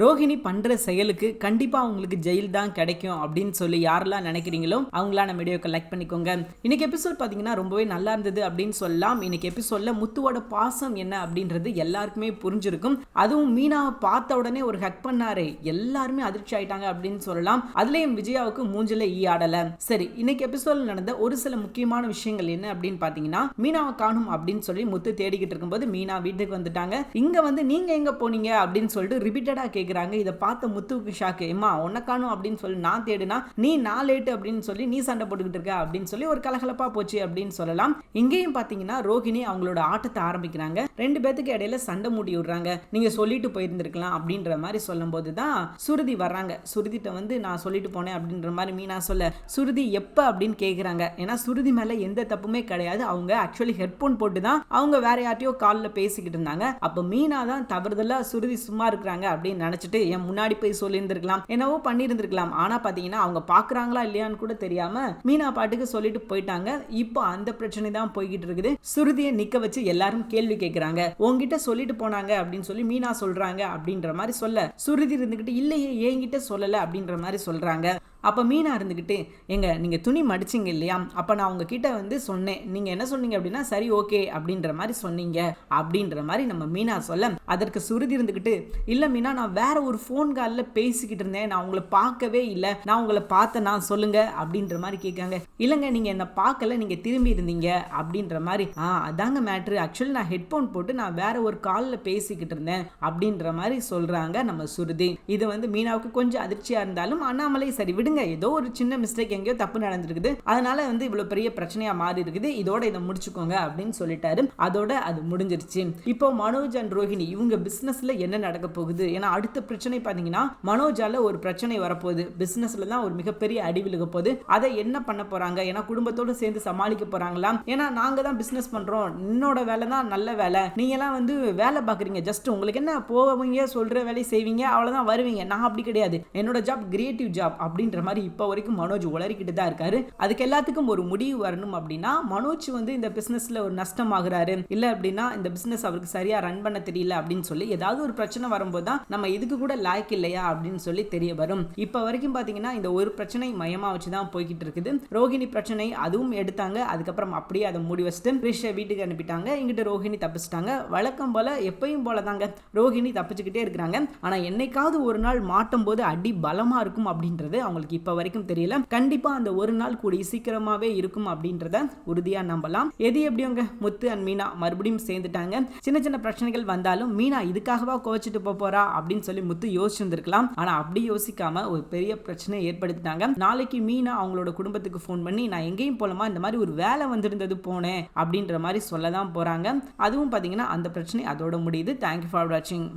ரோஹிணி பண்ற செயலுக்கு கண்டிப்பா அவங்களுக்கு ஜெயில் தான் கிடைக்கும் அப்படின்னு சொல்லி யாரெல்லாம் நினைக்கிறீங்களோ அவங்களா நம்ம வீடியோக்கு லைக் பண்ணிக்கோங்க. இன்னைக்கு எபிசோட் பாத்தீங்கன்னா ரொம்பவே நல்லா இருந்தது அப்படின்னு சொல்லலாம். இன்னைக்கு எபிசோடில் முத்துவோட பாசம் என்ன அப்படின்றது எல்லாருக்குமே புரிஞ்சிருக்கும். அதுவும் மீனாவை பார்த்த உடனே ஒரு ஹக் பண்ணாரே எல்லாருமே அதிர்ச்சி ஆயிட்டாங்க அப்படின்னு சொல்லலாம். அதுலயும் விஜயாவுக்கு மூஞ்சில ஈ ஆடல. சரி இன்னைக்கு எபிசோட்ல நடந்த ஒரு சில முக்கியமான விஷயங்கள் என்ன அப்படின்னு பாத்தீங்கன்னா மீனாவை காணும் அப்படின்னு சொல்லி முத்து தேடிக்கிட்டு இருக்கும்போது மீனா வீட்டுக்கு வந்துட்டாங்க. இங்க வந்து நீங்க எங்க போனீங்க அப்படின்னு சொல்லிட்டு ரிப்பீட்டடா கேட்குறாங்க இதை பார்த்த முத்துவுக்கு ஷாக்கு எம்மா உனக்கானும் அப்படின்னு சொல்லி நான் தேடுனா நீ நான் லேட்டு அப்படின்னு சொல்லி நீ சண்டை போட்டுக்கிட்டு இருக்க அப்படின்னு சொல்லி ஒரு கலகலப்பாக போச்சு அப்படின்னு சொல்லலாம். இங்கேயும் பார்த்தீங்கன்னா ரோஹிணி அவங்களோட ஆட்டத்தை ஆரம்பிக்கிறாங்க. ரெண்டு பேத்துக்கு இடையில சண்டை மூடி விடுறாங்க. நீங்க சொல்லிட்டு போயிருந்திருக்கலாம் அப்படின்ற மாதிரி சொல்லும் போது தான் சுருதி வர்றாங்க. சுருதிட்ட வந்து நான் சொல்லிட்டு போனேன் அப்படின்ற மாதிரி மீனா சொல்ல சுருதி எப்போ? அப்படின்னு கேட்குறாங்க ஏன்னா சுருதி மேலே எந்த தப்புமே கிடையாது. அவங்க ஆக்சுவலி ஹெட்ஃபோன் போட்டு தான் அவங்க வேற யார்ட்டையோ காலில் பேசிக்கிட்டு இருந்தாங்க. அப்போ மீனா தான் தவறுதலாக சுருதி சும்மா இருக்கிறாங்க அப்படின்னு நினைச்சிட்டு என் முன்னாடி போய் சொல்லியிருந்திருக்கலாம். என்னவோ பண்ணியிருந்திருக்கலாம். ஆனா பாத்தீங்கன்னா அவங்க பாக்குறாங்களா இல்லையான்னு கூட தெரியாம மீனா பாட்டுக்கு சொல்லிட்டு போயிட்டாங்க. இப்போ அந்த பிரச்சனை தான் போய்கிட்டு இருக்குது. சுருதியை நிக்க வச்சு எல்லாரும் கேள்வி கேட்குறாங்க உங்ககிட்ட சொல்லிட்டு போனாங்க அப்படின்னு சொல்லி மீனா சொல்றாங்க அப்படின்ற மாதிரி சொல்ல. சுருதி இருந்துகிட்டு இல்லையே என்கிட்ட சொல்லல அப்படின்ற மாதிரி சொல்றாங்க. அப்போ மீனா இருந்துக்கிட்டு எங்க நீங்கள் துணி மடிச்சிங்க இல்லையா? அப்போ நான் உங்ககிட்ட வந்து சொன்னேன். நீங்கள் என்ன சொன்னீங்க அப்படின்னா சரி ஓகே அப்படின்ற மாதிரி சொன்னீங்க. அப்படின்ற மாதிரி நம்ம மீனா சொல்ல அதற்கு சுருதி இருந்துக்கிட்டு இல்லை மீனா நான் வேற ஒரு ஃபோன் காலில் பேசிக்கிட்டு இருந்தேன். நான் உங்களை பார்க்கவே இல்லை. நான் உங்களை பார்த்தேன் நான் சொல்லுங்க அப்படின்ற மாதிரி கேட்காங்க. இல்லைங்க நீங்கள் என்னை பார்க்கல. நீங்கள் திரும்பி இருந்தீங்க அப்படின்ற மாதிரி ஆ அதாங்க மேட்ரு ஆக்சுவலி நான் ஹெட்ஃபோன் போட்டு நான் வேற ஒரு காலில் பேசிக்கிட்டு இருந்தேன் அப்படின்ற மாதிரி சொல்கிறாங்க நம்ம சுருதி. இது வந்து மீனாவுக்கு கொஞ்சம் அதிர்ச்சியாக இருந்தாலும் அண்ணாமலை சரி விடுங்க. ஏதோ ஒரு சின்ன மிஸ்டேக் எங்கேயோ தப்பு நடந்திருக்குது. அதனால வந்து இவ்வளவு பெரிய பிரச்சனையா மாறி இருக்குது. இதோட இதை முடிச்சுக்கோங்க அப்படின்னு சொல்லிட்டாரு. அதோட அது முடிஞ்சிருச்சு. இப்போ மனோஜ் அண்ட் ரோஹிணி இவங்க பிசினஸ்ல என்ன நடக்க போகுது? ஏன்னா அடுத்த பிரச்சனை பாத்தீங்கன்னா மனோஜால ஒரு பிரச்சனை வரப்போகுது. பிசினஸ்ல தான் ஒரு மிகப்பெரிய அடி விழுக போகுது. அதை என்ன பண்ண போறாங்க? ஏன்னா குடும்பத்தோட சேர்ந்து சமாளிக்க போறாங்களா? ஏன்னா நாங்க தான் பிசினஸ் பண்றோம். என்னோட வேலை தான் நல்ல வேலை. நீங்க எல்லாம் வந்து வேலை பாக்குறீங்க. ஜஸ்ட் உங்களுக்கு என்ன போவீங்க சொல்ற வேலையை செய்வீங்க அவ்வளவுதான் வருவீங்க. நான் அப்படி கிடையாது. என்னோட ஜாப் கிரியேட்டிவ் ஜாப் அப்படின்ற மாதிரி இப்போ வரைக்கும் மனோஜ் உளறிக்கிட்டு தான் இருக்காரு. அதுக்கு எல்லாத்துக்கும் ஒரு முடிவு வரணும் அப்படின்னா மனோஜ் வந்து இந்த பிஸ்னஸில் ஒரு நஷ்டம் ஆகுறாரு இல்ல அப்படின்னா இந்த பிஸ்னஸ் அவருக்கு சரியா ரன் பண்ண தெரியல அப்படின்னு சொல்லி ஏதாவது ஒரு பிரச்சனை வரும்போது தான் நம்ம இதுக்கு கூட லாய்க் இல்லையா அப்படின்னு சொல்லி தெரிய வரும். இப்போ வரைக்கும் பாத்தீங்கன்னா இந்த ஒரு பிரச்சனை மையமா வச்சு தான் போய்கிட்டு இருக்குது. ரோஹிணி பிரச்சனை அதுவும் எடுத்தாங்க. அதுக்கப்புறம் அப்படியே அதை மூடி வச்சுட்டு கிரிஷை வீட்டுக்கு அனுப்பிட்டாங்க. இங்கிட்ட ரோஹிணி தப்பிச்சிட்டாங்க. வழக்கம் போல எப்பயும் போல தாங்க ரோஹிணி தப்பிச்சுக்கிட்டே இருக்கிறாங்க. ஆனா என்னைக்காவது ஒரு நாள் மாட்டும் போது அடி பலமா இருக்கும் அப்படின்றது அவங்களுக்கு இப்போ வரைக்கும் தெரியல. கண்டிப்பா அந்த ஒரு நாள் கூடி சீக்கிரமாவே இருக்கும் அப்படின்றத உறுதியா நம்பலாம். எது எப்படியோங்க? முத்து அண்ட் மீனா மறுபடியும் சேர்ந்துட்டாங்க. சின்ன சின்ன பிரச்சனைகள் வந்தாலும் மீனா இதுக்காகவா கோச்சிட்டு போக போறா? அப்படின்னு சொல்லி முத்து யோசிச்சிருந்திருக்கலாம் ஆனா அப்படி யோசிக்காம ஒரு பெரிய பிரச்சனை ஏற்படுத்திட்டாங்க. நாளைக்கு மீனா அவங்களோட குடும்பத்துக்கு ஃபோன் பண்ணி நான் எங்கேயும் போலமா இந்த மாதிரி ஒரு வேலை வந்திருந்தது போனேன் அப்படின்ற மாதிரி சொல்ல தான் போறாங்க. அதுவும் பாத்தீங்கன்னா அந்த பிரச்சனை அதோட முடியுது. தேங்க்யூ ஃபார் வாட்சிங்